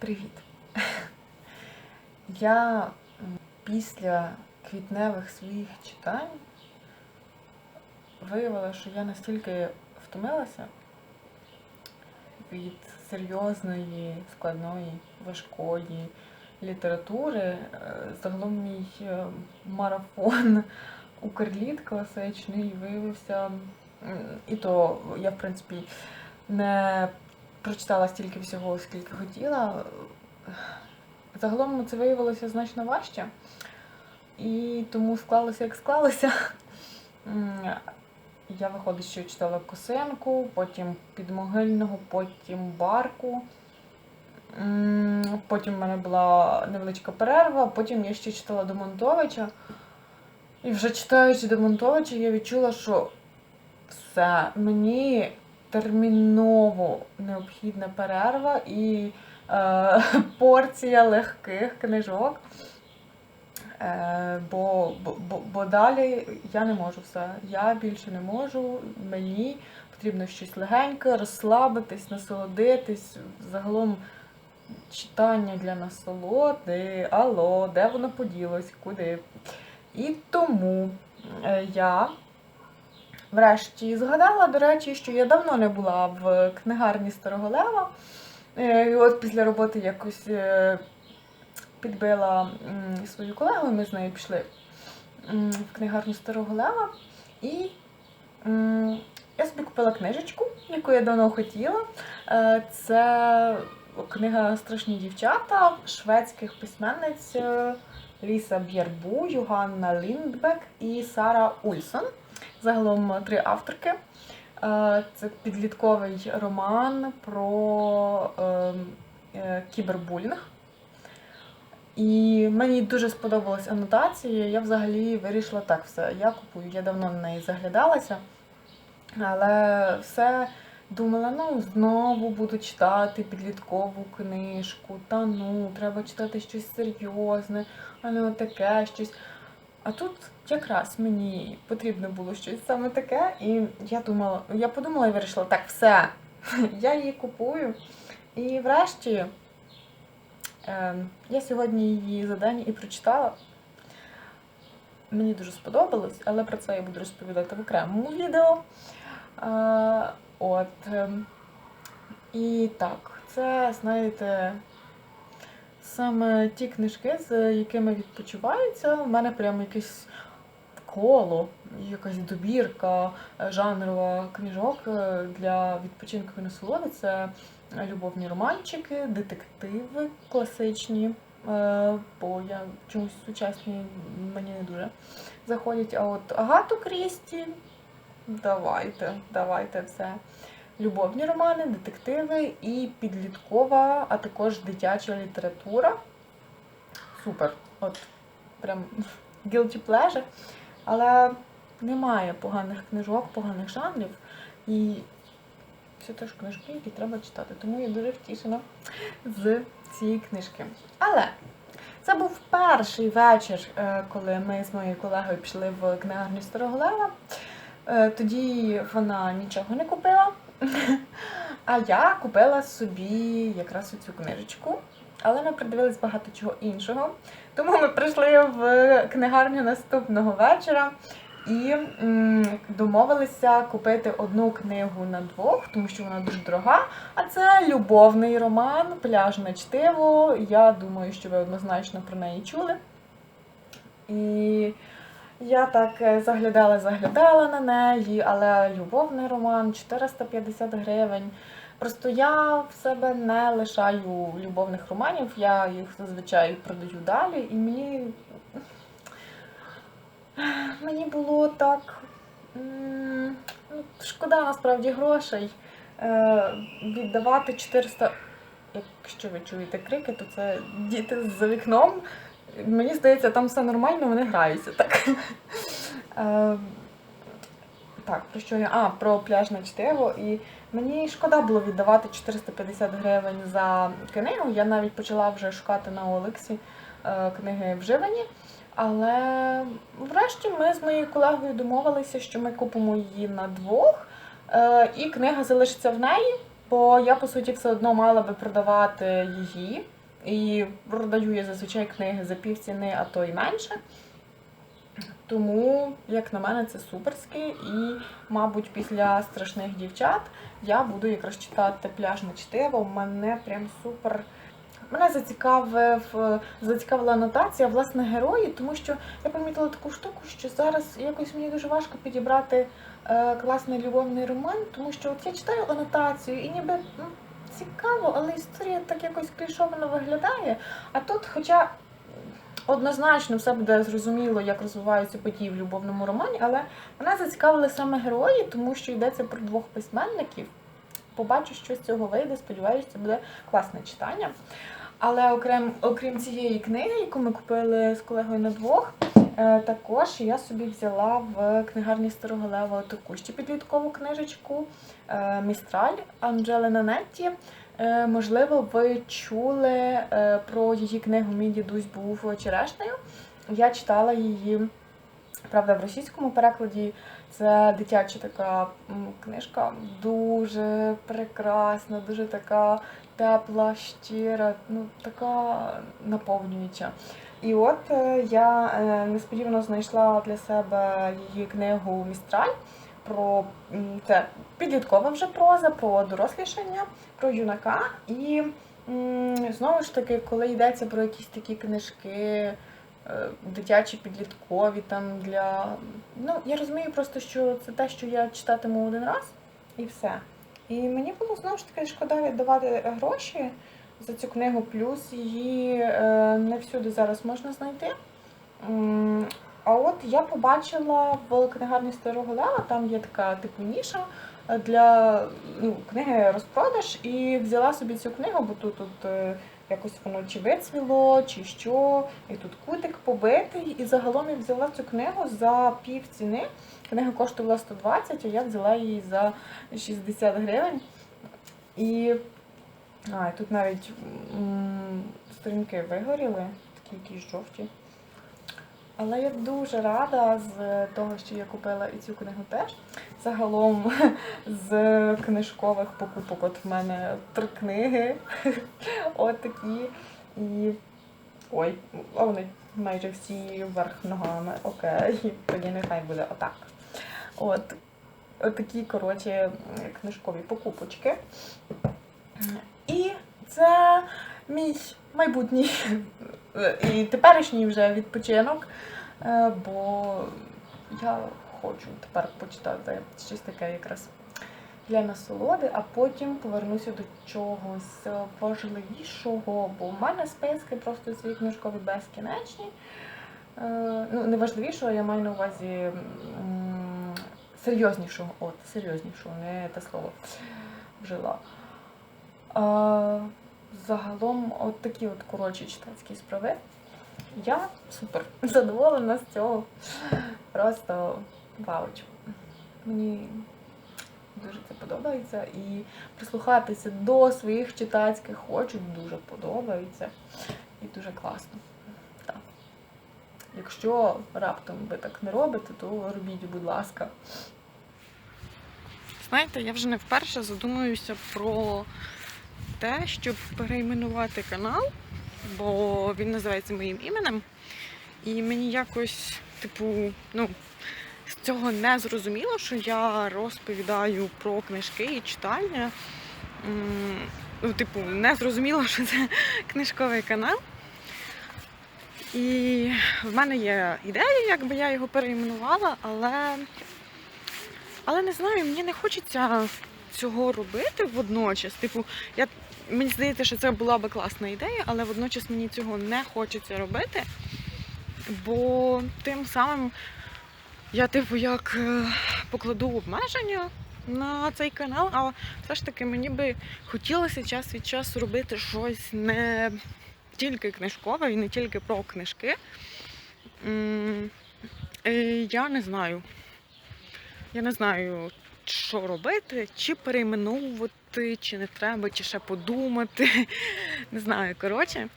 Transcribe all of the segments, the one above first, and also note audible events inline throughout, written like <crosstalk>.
Привіт. Я після квітневих своїх читань виявила, що я настільки втомилася від серйозної, складної, важкої літератури. Е, Загалом мій е, марафон Укрліт класичний виявився. І то я, в принципі, не прочитала стільки всього, скільки хотіла. Загалом це виявилося значно важче. І тому склалося, як склалося. Я виходить, що читала Косенку, потім Підмогильного, потім Барку. Потім в мене була невеличка перерва, потім я ще читала Демонтовича. І вже читаючи Демонтовича, я відчула, що все, мені терміново необхідна перерва і е, <laughs> порція легких книжок. Е, бо, бо, бо, далі я не можу все. Я більше не можу. Мені потрібно щось легеньке, розслабитись, насолодитись. Загалом читання для насолоди. Алло, де воно поділось, куди? І тому е, я врешті згадала, до речі, що я давно не була в книгарні Старого Лева. Е, І от після роботи якось е, підбила свою колегу, і ми з нею пішли в книгарню Старого Лева. І я собі купила книжечку, яку я давно хотіла. Е, Це книга Страшні дівчата шведських письменниць Ліса Б'єрбу, Юганна Ліндбек і Сара Ульсон. Загалом три авторки. Е, Це підлітковий роман про ем, е, кібербулінг. І мені дуже сподобалась анотація. Я взагалі вирішила так все. Я купую, я давно на неї заглядалася. Але все думала, ну знову буду читати підліткову книжку. Та ну, треба читати щось серйозне, а не отаке щось. А тут якраз мені потрібно було щось саме таке, і я думала, я подумала і вирішила, так, все, <laughs> я її купую. І врешті е, я сьогодні її за день і прочитала. Мені дуже сподобалось, але про це я буду розповідати в окремому відео. Е, от. ем, І так, це, знаєте, саме ті книжки, з якими відпочиваються. У мене прямо якесь коло, якась добірка е, жанрова книжок е, для відпочинку і насолоди. Це любовні романчики, детективи класичні. е, Бо я чомусь сучасні мені не дуже заходять. А от Агату Крісті, давайте, давайте все. Любовні романи, детективи і підліткова, а також дитяча література. Супер. От прям <laughs> guilty pleasure. Але немає поганих книжок, поганих жанрів. І це теж книжки, які треба читати. Тому я дуже втішена з цієї книжки. Але це був перший вечір, е, коли ми з моєю колегою пішли в книгарню Старого Лева. Е, Тоді вона нічого не купила. А я купила собі якраз цю книжечку. Але ми придивились багато чого іншого. Тому ми прийшли в книгарню наступного вечора і домовилися купити одну книгу на двох, тому що вона дуже дорога. А це любовний роман, пляжне чтиво. Я думаю, що ви однозначно про неї чули. І я так е, заглядала, заглядала на неї, але любовний роман 450 гривень. Просто я в себе не лишаю любовних романів, я їх зазвичай продаю далі, і мені, мені було так ну, шкода насправді грошей е, віддавати 400. Якщо ви чуєте крики, то це діти за вікном. Мені здається, там все нормально, вони граються так. Е, Так, про що я? А, про пляжне чтиво. І мені шкода було віддавати 450 гривень за книгу. Я навіть почала вже шукати на Олексі е, книги вживані. Але врешті ми з моєю колегою домовилися, що ми купимо її на двох, е, і книга залишиться в неї. Бо я, по суті, все одно мала би продавати її. І продаю я зазвичай книги за півціни, а то й менше. Тому, як на мене, це суперське. І, мабуть, після страшних дівчат я буду якраз читати пляжне чтиво. Мене прям супер. Мене зацікавив, зацікавила анотація, власне, герої, тому що я помітила таку штуку, що зараз якось мені дуже важко підібрати е, класний любовний роман, тому що от я читаю анотацію і ніби ну, цікаво, але історія так якось клішовано виглядає. А тут, хоча однозначно все буде зрозуміло, як розвиваються події в любовному романі, але мене зацікавили саме герої, тому що йдеться про двох письменників. Побачу, що з цього вийде. Сподіваюся, це буде класне читання. Але окрім, окрім цієї книги, яку ми купили з колегою на двох, також я собі взяла в книгарні Старого Лева таку ще підліткову книжечку е, Містраль Анджели Нанетті. Е, Можливо, ви чули е, про її книгу Мій дідусь був черешнею. Я читала її, правда, в російському перекладі. Це дитяча така книжка, дуже прекрасна, дуже така тепла, щира, ну така наповнююча. І от е, я е, несподівано знайшла для себе її книгу Містраль про це підліткова вже проза, про дорослішання, про юнака. І знову ж таки, коли йдеться про якісь такі книжки. е, Дитячі підліткові там для. Ну, я розумію просто, що це те, що я читатиму один раз, і все. І мені було знову ж таки шкода віддавати гроші за цю книгу, плюс її е, не всюди зараз можна знайти. А от я побачила в книгарні Старого Лева, там є така типу ніша е, для ну, книги розпродаж, і взяла собі цю книгу, бо тут, тут е, якось воно чи вицвіло, чи що, і тут кутик побитий. І загалом я взяла цю книгу за пів ціни. Книга коштувала 120, а я взяла її за 60 гривень. І а, і тут навіть сторінки вигоріли, такі якісь жовті. Але я дуже рада з того, що я купила і цю книгу теж. Загалом з книжкових покупок от в мене три книги. От такі. І. Ой, вони майже всі вверх ногами. Окей, тоді нехай буде отак. От. От такі, коротше, книжкові покупочки. Це мій майбутній <laughs> і теперішній вже відпочинок, е, бо я хочу тепер почитати щось таке якраз для насолоди, а потім повернуся до чогось важливішого, бо в мене списки просто ці книжкові безкінечні. Е, Ну, не важливішого, я маю на увазі серйознішого. От, серйознішого, не те слово вжила. Загалом, от такі от коротші читацькі справи. Я супер <laughs> задоволена з цього. Просто вауч. Мені дуже це подобається. І прислухатися до своїх читацьких хочу дуже подобається. І дуже класно. Так. Якщо раптом ви так не робите, то робіть, будь ласка. Знаєте, я вже не вперше задумуюся про те, щоб перейменувати канал, бо він називається моїм іменем. І мені якось, типу, ну, з цього не зрозуміло, що я розповідаю про книжки і читання. Ну, типу, не зрозуміло, що це <laughs> книжковий канал. І в мене є ідея, як би я його перейменувала, але, але не знаю, мені не хочеться цього робити водночас. Типу, я, мені здається, що це була би класна ідея, але водночас мені цього не хочеться робити, бо тим самим я, типу, як е, покладу обмеження на цей канал, а все ж таки мені би хотілося час від часу робити щось не тільки книжкове і не тільки про книжки. Я не знаю. Я не знаю, що робити, чи перейменовувати, чи не треба, чи ще подумати. <laughs> Не знаю, коротше.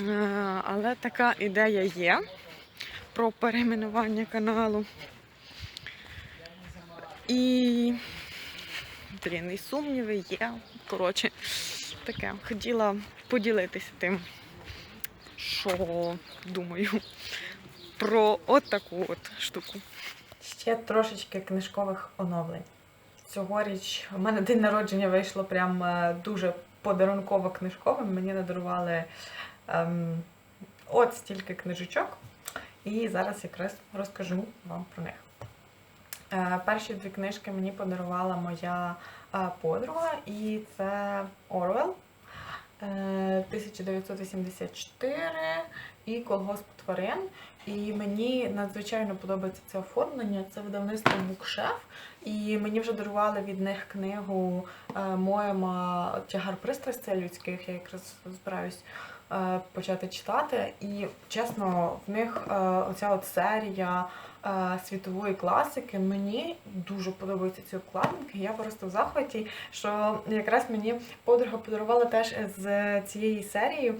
Е, Але така ідея є про перейменування каналу. І блін, і сумніви є. Коротше, таке. Хотіла поділитися тим, що думаю про от от штуку. Ще трошечки книжкових оновлень. Цьогоріч у мене день народження вийшло прям е, дуже подарунково книжковим. Мені надарували ем, от стільки книжечок. І зараз якраз розкажу вам про них. Е, перші дві книжки мені подарувала моя е, подруга, і це Орвел е, 1984 і Колгосп тварин. І мені надзвичайно подобається це оформлення. Це видавництво Букшеф. І мені вже дарували від них книгу е, Моєма тягар пристрастей людських. Я якраз збираюсь почати читати. І чесно, в них е, оця от серія е, світової класики. Мені дуже подобаються ці обкладинки. Я просто в захваті, що якраз мені подруга подарувала теж з цієї серії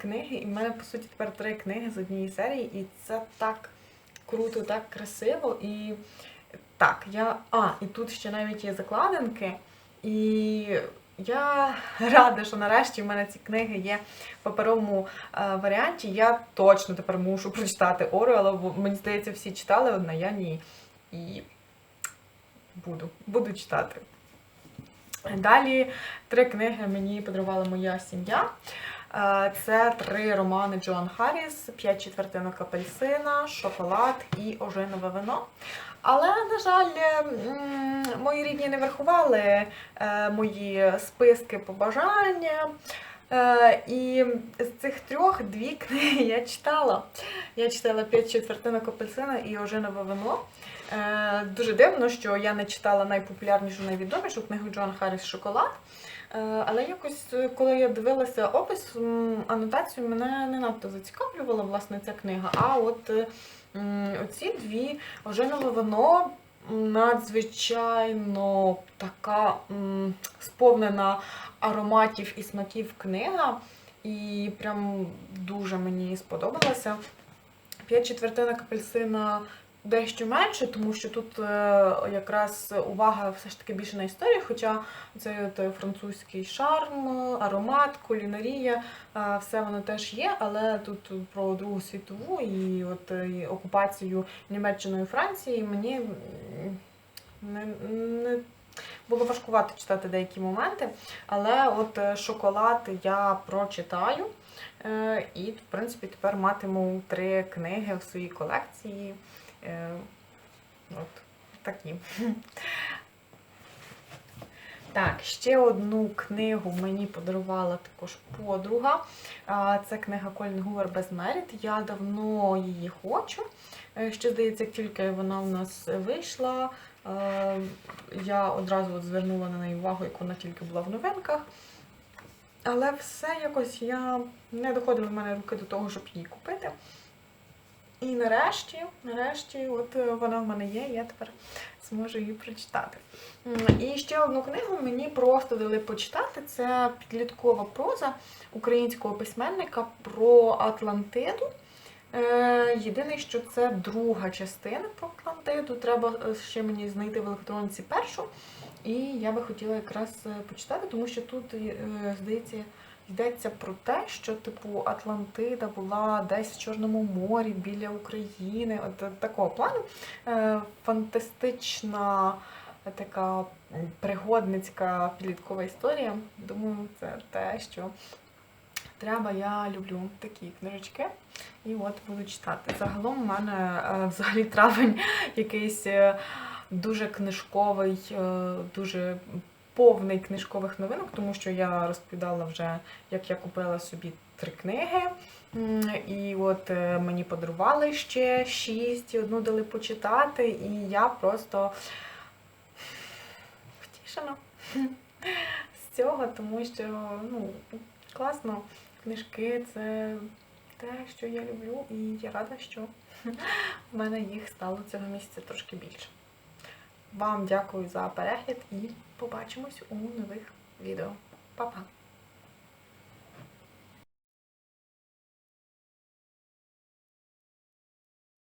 книги. І в мене по суті тепер три книги з однієї серії, і це так круто, так красиво. І так, я. А, і тут ще навіть є закладинки. І я рада, що нарешті в мене ці книги є в паперовому е, варіанті. Я точно тепер мушу прочитати Ору, бо мені здається, всі читали одна, я ні. І буду, буду читати. Далі три книги мені подарувала моя сім'я. Е, Це три романи Джоан Харріс, п'ять четвертинок апельсина, шоколад і ожинове вино. Але, на жаль, мої рідні не врахували е, мої списки побажання. Е, І з цих трьох дві книги я читала. Я читала п'ять четвертинок апельсина і ожинове вино. Дуже дивно, що я не читала найпопулярнішу, найвідомішу книгу Джоан Харріс Шоколад. Е, Але якось, е, коли я дивилася опис, анотацію, мене не надто зацікавлювала власне ця книга. А от е, оці дві ожинове вино надзвичайно така сповнена ароматів і смаків книга. І прям дуже мені сподобалася. П'ять четвертинок апельсина дещо менше, тому що тут е, якраз увага все ж таки більше на історію, хоча цей французький шарм, аромат, кулінарія, е, все воно теж є, але тут про Другу світову і от е, і окупацію Німеччиною Франції мені не, не було важкувато читати деякі моменти, але от шоколад я прочитаю. І, в принципі, тепер матиму три книги в своїй колекції. Е, От такі. Так, ще одну книгу мені подарувала також подруга. Це книга Колін Гувер Безмеріт. Я давно її хочу. Е, Ще здається, тільки вона в нас вийшла, е, я одразу звернула на неї увагу, як вона тільки була в новинках. Але все якось я не доходили в мене руки до того, щоб її купити. І нарешті, нарешті, от е, вона в мене є, я тепер зможу її прочитати. І ще одну книгу мені просто дали почитати. Це підліткова проза українського письменника про Атлантиду. Е, Єдине, що це друга частина про Атлантиду. Треба е, ще мені знайти в електронці першу. І я би хотіла якраз почитати, тому що тут, здається, йдеться про те, що типу Атлантида була десь в Чорному морі біля України. От такого плану. Е, Фантастична е, така пригодницька підліткова історія. Думаю, це те, що треба. Я люблю такі книжечки. І от буду читати. Загалом у мене е, взагалі травень якийсь дуже книжковий, дуже повний книжкових новинок, тому що я розповідала вже, як я купила собі три книги. І от е, мені подарували ще шість, одну дали почитати, і я просто втішена з цього, тому що ну, класно, книжки це те, що я люблю, і я рада, що в мене їх стало цього місяця трошки більше. Вам дякую за перегляд і побачимось у нових відео. Па-па!